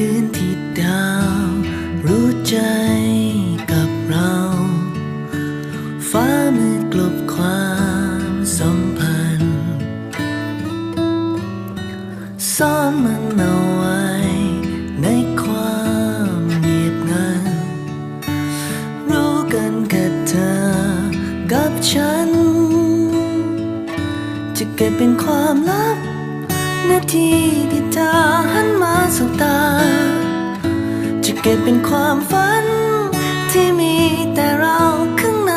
คืนที่ดาว รู้ใจกับเรา ฟ้ามืดกลบความสัมพันธ์ซ่อนมันเอาไว้ในความเงียบงัน รู้กันแค่เธอกับฉัน จะเก็บเป็นความลับ นาทีที่เธอหันมาสบตา จะเก็บเป็นความฝัน ที่มีแต่เราข้างใน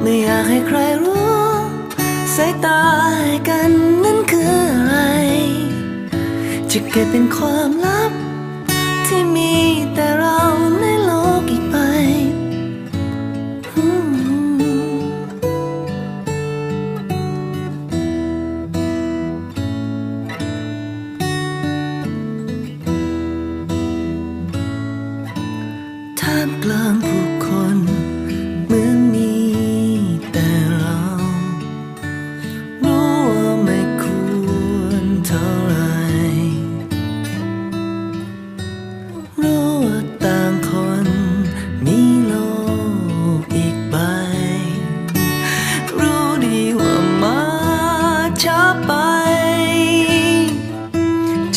ไม่อยากให้ใครรู้สายตาให้กันนั้นคืออะไร จะเก็บเป็นความลับ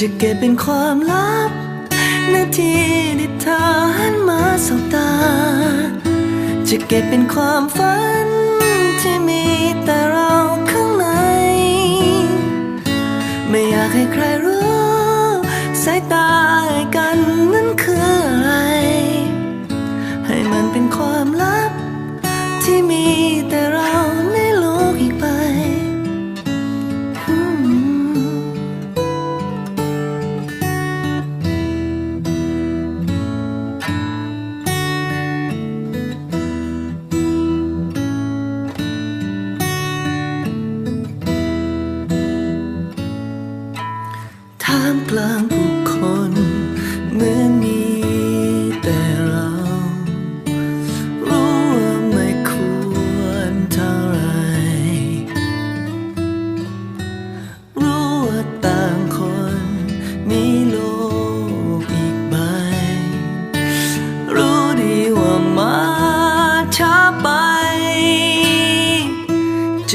จะเก็บเป็นความลับ นาทีที่เธอหันมาสบตา จะเก็บเป็นความฝัน ที่มีแต่เราข้างใน ไม่อยากให้ใครรู้สายตาให้กันนั้นคืออะไร ให้มันเป็นความลับ ที่มีแต่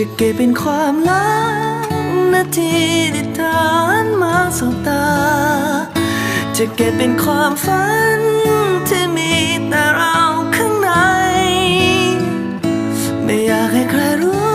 จะเก็บเป็นความลับนาทีที่ทานมาสบตา จะเก็บเป็นความฝันที่มีแต่เราข้างใน ไม่อยากให้ใครรู้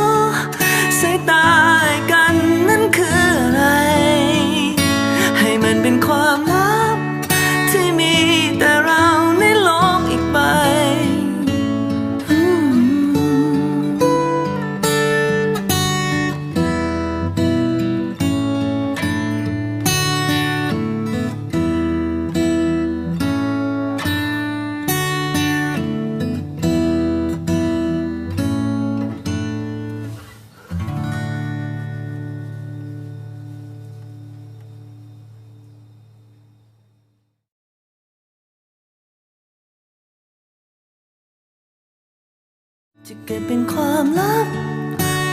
จะเก็บเป็นความลับ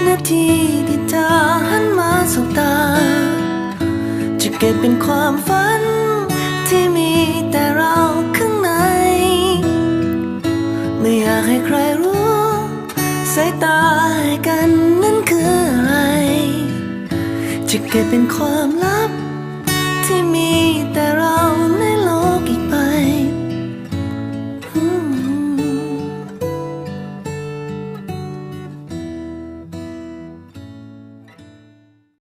นาทีที่เธอหันมาสบตา จะเก็บเป็นความฝัน ที่มีแต่เราข้างใน ไม่อยากให้ใครรู้สายตาให้กันนั้นคืออะไร จะเก็บเป็นความ